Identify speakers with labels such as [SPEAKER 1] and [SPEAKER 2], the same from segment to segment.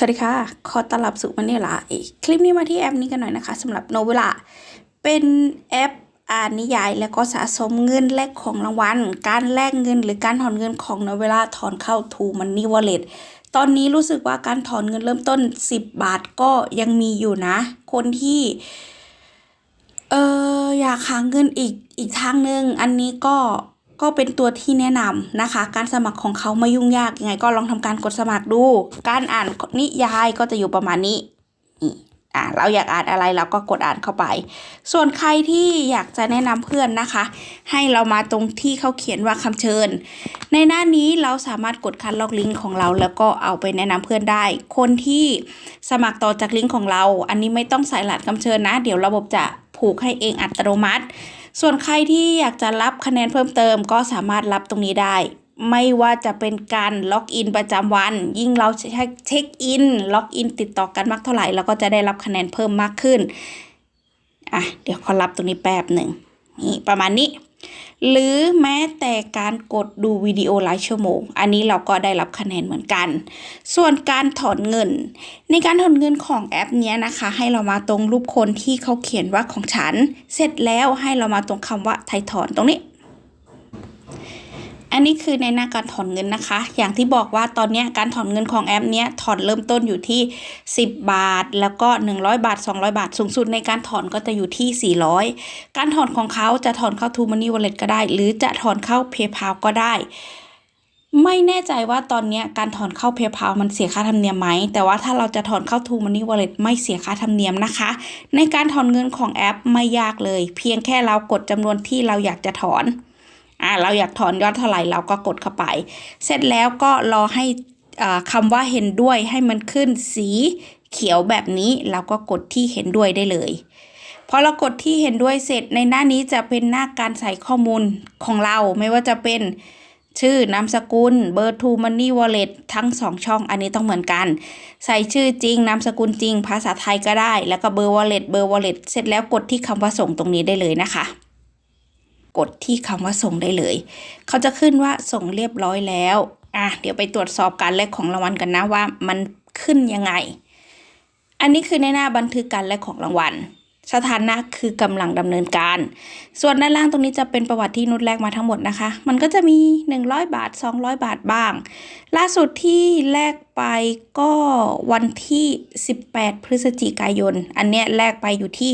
[SPEAKER 1] สวัสดีค่ะ ขอต้อนรับสู่มันนี่ละอีกคลิปนี้มาที่แอปนี้กันหน่อยนะคะสำหรับโนเวลาเป็นแอปอ่านนิยายแล้วก็สะสมเงินแลกของรางวัล การแลกเงินหรือการถอนเงินของโนเวลาถอนเข้าทูมันนี่วอลเล็ตตอนนี้รู้สึกว่าการถอนเงินเริ่มต้น 10 บาทก็ยังมีอยู่นะ คนที่เอออยากหาเงินอีกอีกทางหนึ่งอันนี้ก็ ก็เป็นตัวที่แนะนำนะคะ การสมัครของเขาไม่ยุ่งยากยังไง ก็ลองทำการกดสมัครดู การอ่านนิยายก็จะอยู่ประมาณนี้อ่าเราอยากอ่านอะไรเราก็กดอ่านเข้าไป ส่วนใครที่อยากจะแนะนำเพื่อนนะคะ ให้เรามาตรงที่เขาเขียนว่าคำเชิญ ในหน้านี้เราสามารถกดคัดลอกลิงก์ของเรา แล้วก็เอาไปแนะนำเพื่อนได้ คนที่สมัครต่อจากลิงก์ของเรา อันนี้ไม่ต้องใส่รหัสคำเชิญนะ เดี๋ยวระบบจะผูกให้เองอัตโนมัติ ส่วนใครที่อยากจะรับคะแนนเพิ่มเติมก็สามารถรับตรงนี้ได้ ไม่ว่าจะเป็นการล็อกอินประจำวัน ยิ่งเราเช็คอินล็อกอินติดต่อกันมากเท่าไหร่เราก็จะได้รับคะแนนเพิ่มมากขึ้นอะเดี๋ยวขอรับตรงนี้แป๊บหนึ่งนี่ประมาณนี้ หรือแม้แต่การกดดูวิดีโอหลายชั่วโมง อันนี้เราก็ได้รับคะแนนเหมือนกัน ส่วนการถอนเงิน ในการถอนเงินของแอปนี้นะคะ ให้เรามาตรงรูปคนที่เขาเขียนว่าของฉัน เสร็จแล้วให้เรามาตรงคำว่าไทยถอนตรงนี้ อันนี้คือในหน้าการถอนเงินนะคะ อย่างที่บอกว่าตอนนี้การถอนเงินของแอปเนี้ยถอนเริ่มต้นอยู่ที่ 10 บาท แล้วก็ 100 บาท 200 บาท สูงสุดในการถอนก็จะอยู่ที่ 400 การถอนของเขาจะถอนเข้า t ู Money Wallet ก็ได้ หรือจะถอนเข้า PayPal ก็ได้ไม่แน่ใจว่าตอนนี้การถอนเข้า PayPal มันเสียค่าธรรมเนียมไหม แต่ว่าถ้าเราจะถอนเข้า t ู Money Wallet ไม่เสียค่าธรรมเนียมนะคะ ในการถอนเงินของแอปไม่ยากเลย เพียงแค่เรากดจำนวนที่เราอยากจะถอน อ่าเราอยากถอนยอดเท่าไหร่เราก็กดเข้าไป เสร็จแล้วก็รอให้คำว่าเห็นด้วยให้มันขึ้นสีเขียวแบบนี้เราก็กดที่เห็นด้วยได้เลยพอเรากดที่เห็นด้วยเสร็จในหน้านี้จะเป็นหน้าการใส่ข้อมูลของเราไม่ว่าจะเป็นชื่อนามสกุลเบอร์ to money wallet ทั้ง 2 ช่องอันนี้ต้องเหมือนกัน ใส่ชื่อจริงนามสกุลจริง ภาษาไทยก็ได้ แล้วก็เบอร์ wallet เบอร์ wallet เสร็จแล้วกดที่คำว่าส่งตรงนี้ได้เลยนะคะ กดที่คำว่าส่งได้เลย เขาจะขึ้นว่าส่งเรียบร้อยแล้วอะเดี๋ยวไปตรวจสอบการแลกของรางวัลกันนะว่ามันขึ้นยังไง อันนี้คือในหน้าบันทึกการแลกของรางวัล สถานะคือกำลังดำเนินการ ส่วนด้านล่างตรงนี้จะเป็นประวัติที่นุชแลกมาทั้งหมดนะคะ มันก็จะมี 100 บาท 200 บาทบ้าง ล่าสุดที่แลกไปก็วันที่ 18 พฤศจิกายน อันเนี้ยแลกไปอยู่ที่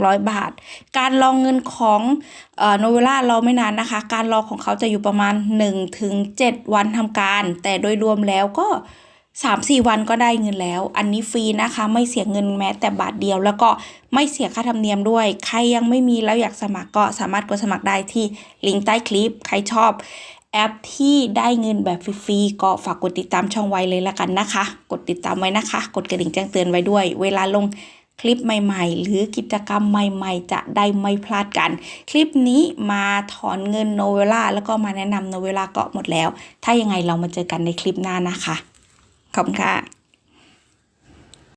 [SPEAKER 1] 100 บาท การรองเงินของโนเวล่ารอไม่นานนะคะ การรอของเขาจะอยู่ประมาณ 1-7 วันทำการ แต่โดยรวมแล้วก็ สามสี่วันก็ได้เงินแล้ว อันนี้ฟรีนะคะ ไม่เสียเงินแม้แต่บาทเดียว แล้วก็ไม่เสียค่าธรรมเนียมด้วย ใครยังไม่มีแล้วอยากสมัครก็สามารถกดสมัครได้ที่ลิงก์ใต้คลิป ใครชอบแอปที่ได้เงินแบบฟรีๆก็ฝากกดติดตามช่องไว้เลยละกันนะคะ กดติดตามไว้นะคะ กดกระดิ่งแจ้งเตือนไว้ด้วย เวลาลงคลิปใหม่ ๆ หรือกิจกรรมใหม่ ๆ จะได้ไม่พลาดกัน คลิปนี้มาถอนเงินโนเวล่าแล้วก็มาแนะนำโนเวล่าก็หมดแล้ว ถ้ายังไงเรามาเจอกันในคลิปหน้านะคะ ขอบคุณค่ะ